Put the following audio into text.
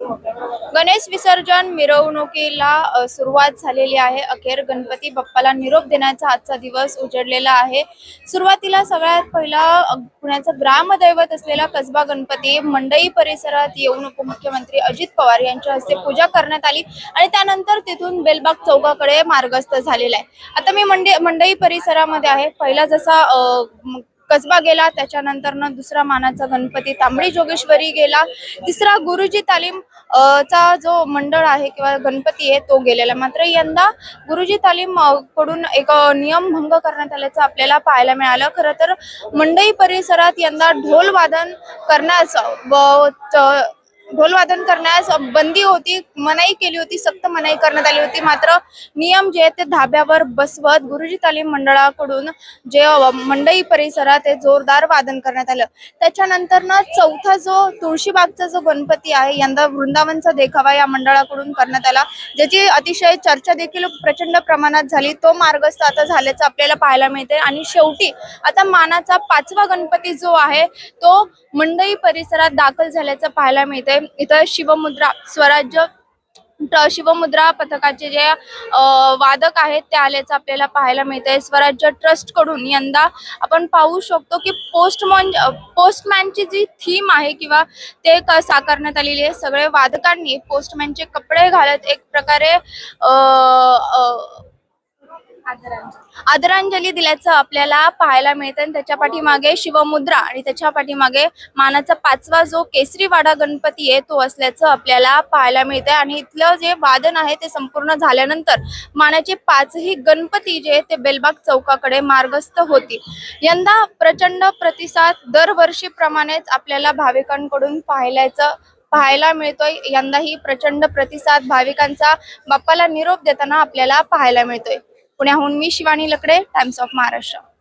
गणेश विसर्जन मिरवणुकीला सुरुवात झालेली आहे. अखेर गणपती बाप्पाला निरोप देण्याचा आजचा दिवस उजडलेला आहे. सुरुवातीला सगळ्यात पहिला पुण्याचं ग्रामदैवत असलेला कसबा गणपती मंडई परिसरात येऊन उपमुख्यमंत्री अजित पवार यांच्या हस्ते पूजा करण्यात आली आणि त्यानंतर तिथून बेलबाग चौकाकडे मार्गस्थ झालेला आहे. आता मी मंडई मंडई परिसरामध्ये आहे. पहिला जसा कसबा गेला त्याच्यानंतर दुसरा मानाचा गणपती तांबडी जोगेश्वरी गेला. तिसरा गुरुजी तालीम चा जो मंडळ आहे किंवा गणपती आहे तो गेलेला. मात्र यंदा गुरुजी तालीमकडून एक नियम भंग करण्यात आल्याचं आपल्याला पाहायला मिळालं. खरं तर मंडई परिसरात यंदा ढोल वादन करण्यास ढोलवादन वादन करण्यास बंदी होती मनाई केली होती सक्त मनाई करण्यात आली होती. मात्र नियम जे आहेत ते धाब्यावर बसवत गुरुजी तालीम मंडळाकडून जे मंडई परिसरात हे जोरदार वादन करण्यात आलं. त्याच्यानंतर ना चौथा जो तुळशीबागचा जो गणपती आहे यंदा वृंदावनचा देखावा या मंडळाकडून करण्यात आला. ज्याची अतिशय चर्चा देखील प्रचंड प्रमाणात झाली. तो मार्गस्थ आता झाल्याचं आपल्याला पाहायला मिळते आणि शेवटी आता मानाचा पाचवा गणपती जो आहे तो मंडई परिसरात दाखल झाल्याचं पाहायला मिळते इथं शिवमुद्रा स्वराज्य शिवमुद्रा पथकाचे जे वादक आहेत ते आल्याचं आपल्याला पाहायला मिळतंय. स्वराज्य ट्रस्टकडून यंदा आपण पाहू शकतो की पोस्टमॉन पोस्टमॅनची जी थीम आहे किंवा ते साकारण्यात आलेली आहे सगळे वादकांनी पोस्टमॅनचे कपडे घालत एक प्रकारे अ, अ, आदरांजली. दिल्याचं आपल्याला पाहायला मिळतं आणि त्याच्या पाठीमागे शिवमुद्रा आणि त्याच्या पाठीमागे मानाचा पाचवा जो केसरीवाडा गणपती आहे तो असल्याचं आपल्याला पाहायला मिळतंय. आणि इथलं जे वादन आहे ते संपूर्ण झाल्यानंतर मानाचे पाचही गणपती जे ते बेलबाग चौकाकडे मार्गस्थ होतील. यंदा प्रचंड प्रतिसाद दरवर्षीप्रमाणेच आपल्याला भाविकांकडून पाहायलाचं पाहायला मिळतोय. यंदाही प्रचंड प्रतिसाद भाविकांचा बाप्पाला निरोप देताना आपल्याला पाहायला मिळतोय. पुण्याहून मी शिवानी लकडे टाइम्स ऑफ महाराष्ट्र